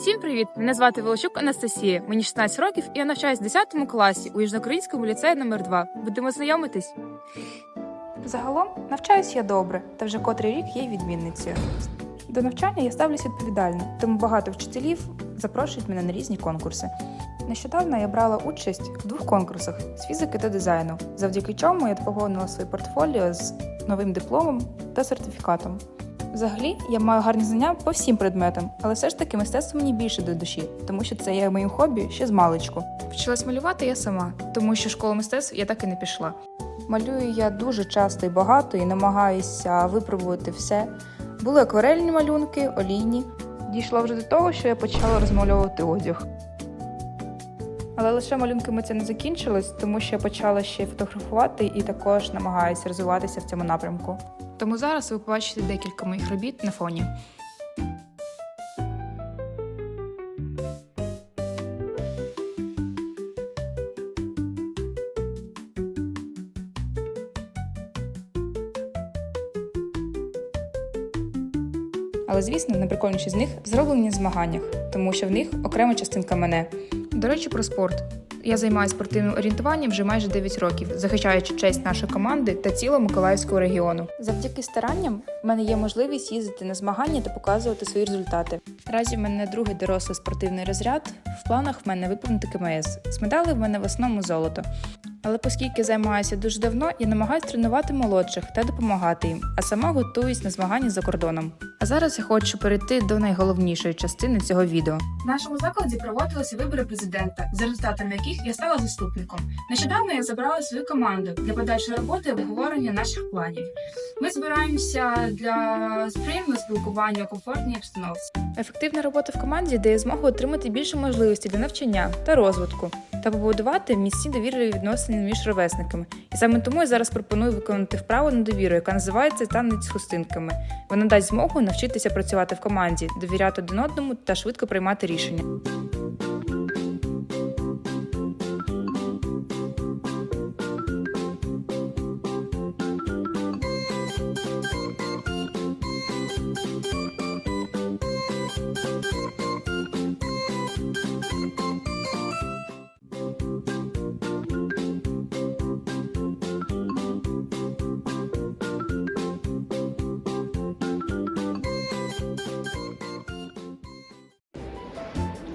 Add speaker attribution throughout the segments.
Speaker 1: Всім привіт! Мене звати Волощук Анастасія. Мені 16 років і я навчаюсь в 10 класі у Южноукраїнському ліцеї номер 2 Будемо знайомитись. Загалом навчаюсь я добре, та вже котрий рік є відмінницею. До навчання я ставлюсь відповідально, тому багато вчителів запрошують мене на різні конкурси. Нещодавно я брала участь в двох конкурсах з фізики та дизайну, завдяки чому я поповнила своє портфоліо з новим дипломом та сертифікатом. Взагалі, я маю гарні знання по всім предметам, але все ж таки мистецтво мені більше до душі, тому що це є моїм хобі ще з маличку. Вчилась малювати я сама, тому що школу мистецтв я так і не пішла. Малюю я дуже часто і багато і намагаюся випробувати все. Були акварельні малюнки, олійні. Дійшло вже до того, що я почала розмальовувати одяг. Але лише малюнками це не закінчилось, тому що я почала ще фотографувати і також намагаюся розвиватися в цьому напрямку. Тому зараз ви побачите декілька моїх робіт на фоні. Але звісно, найприкольніші з них зроблені в змаганнях, тому що в них окрема частинка мене. До речі, про спорт. Я займаюся спортивним орієнтуванням вже майже 9 років, захищаючи честь нашої команди та цілого Миколаївського регіону. Завдяки старанням в мене є можливість їздити на змагання та показувати свої результати. Наразі в мене другий дорослий спортивний розряд. В планах в мене виповнити КМС. З медалей в мене в основному золото. Але оскільки займаюся дуже давно, я намагаюся тренувати молодших та допомагати їм, а сама готуюсь на змагання за кордоном. А зараз я хочу перейти до найголовнішої частини цього відео.
Speaker 2: В нашому закладі проводилися вибори президента, за результатами яких я стала заступником. Нещодавно я забрала свою команду для подальшої роботи і обговорення наших планів. Ми збираємося для сприємного спілкування у комфортній обстановці.
Speaker 1: Ефективна робота в команді дає змогу отримати більше можливостей для навчання та розвитку та побудувати міцні довірливі відносини між ровесниками. І саме тому я зараз пропоную виконати вправу на довіру, яка називається танець з хустинками. Вона дасть змогу навчитися працювати в команді, довіряти один одному та швидко приймати рішення.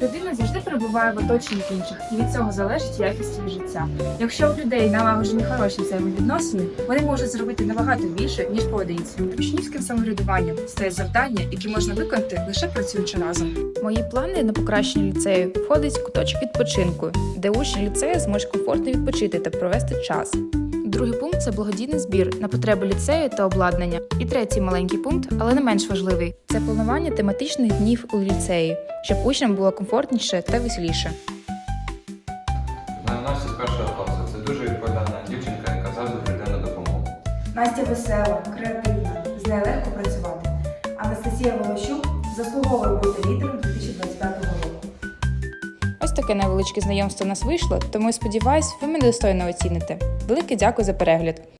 Speaker 2: Людина завжди перебуває в оточенні інших, і від цього залежить якість її життя. Якщо у людей налагоджені хороші взаємовідносини, вони можуть зробити набагато більше ніж поодинці. Учнівським самоврядуванням стає завдання, які можна виконати лише працюючи разом.
Speaker 1: Мої плани на покращення ліцею входить куточок відпочинку, де учні ліцею зможуть комфортно відпочити та провести час. Другий пункт це благодійний збір на потреби ліцею та обладнання. І третій маленький пункт, але не менш важливий це планування тематичних днів у ліцеї, щоб учням було комфортніше та веселіше.
Speaker 3: Настя з першого класу. Це дуже відповідальна дівчинка, яка завжди прийде на допомогу.
Speaker 4: Настя весела, креативна, з нею легко працювати. Анастасія Волощук заслуговує бути лідером 2025 року.
Speaker 1: Ось таке невеличке знайомство нас вийшло, тому я сподіваюся, ви мене достойно оціните. Велике дякую за перегляд.